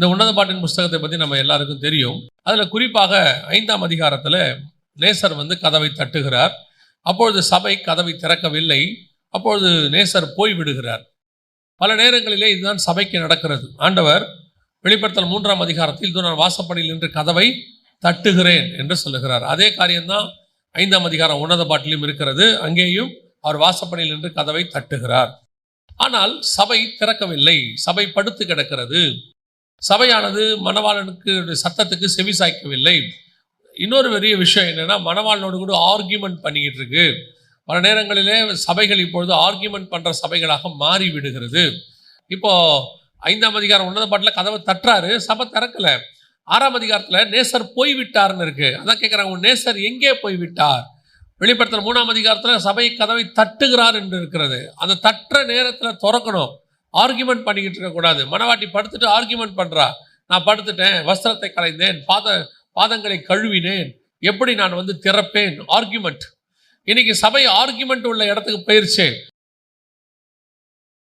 இந்த உன்னத பாட்டின் புஸ்தகத்தை பற்றி நம்ம எல்லாருக்கும் தெரியும். அதில் குறிப்பாக ஐந்தாம் அதிகாரத்தில் நேசர் வந்து கதவை தட்டுகிறார். அப்பொழுது சபை கதவை திறக்கவில்லை. அப்பொழுது நேசர் போய் விடுகிறார். பல நேரங்களிலே இதுதான் சபைக்கு நடக்கிறது. ஆண்டவர் வெளிப்படுத்தல் மூன்றாம் அதிகாரத்தில் இது நான் வாசப்படியில் நின்று கதவை தட்டுகிறேன் என்று சொல்லுகிறார். அதே காரியம்தான் ஐந்தாம் அதிகாரம் உன்னத பாட்டிலும் இருக்கிறது. அங்கேயும் அவர் வாசப்படியில் நின்று கதவை தட்டுகிறார். ஆனால் சபை திறக்கவில்லை. சபை படுத்து கிடக்கிறது. சபையானது மணவாளனுக்கு சத்தத்துக்கு செவி சாய்க்கவில்லை. இன்னொரு பெரிய விஷயம் என்னென்னா மணவாளனோடு கூட ஆர்கியூமெண்ட் பண்ணிக்கிட்டு இருக்கு பல நேரங்களிலே சபைகள் இப்பொழுது ஆர்கியூமெண்ட் பண்ணுற சபைகளாக மாறி விடுகிறது இப்போ ஐந்தாம் அதிகாரம் உன்னத பாட்டில் கதவை தட்டுறாரு சபை திறக்கல. ஆறாம் அதிகாரத்தில் நேசர் போய் விட்டார்னு இருக்கு. அதான் கேட்குறாங்க உன் நேசர் எங்கே போய் விட்டார் மூணாம் அதிகாரத்தில் சபை கதவை தட்டுகிறார் என்று இருக்கிறது. அந்த தட்டுற நேரத்தில் திறக்கணும். ஆர்கியூமெண்ட் பண்ணிக்கிட்டு இருக்கக்கூடாது மனவாட்டி படுத்துட்டு ஆர்கியூமெண்ட் பண்ணுறா நான் படுத்துட்டேன் வஸ்திரத்தை கலைந்தேன் பாத பாதங்களை கழுவினேன். எப்படி நான் வந்து திறப்பேன்? ஆர்கியூமெண்ட் இன்னைக்கு சபை ஆர்கியூமெண்ட் உள்ள இடத்துக்கு போயிருச்சு.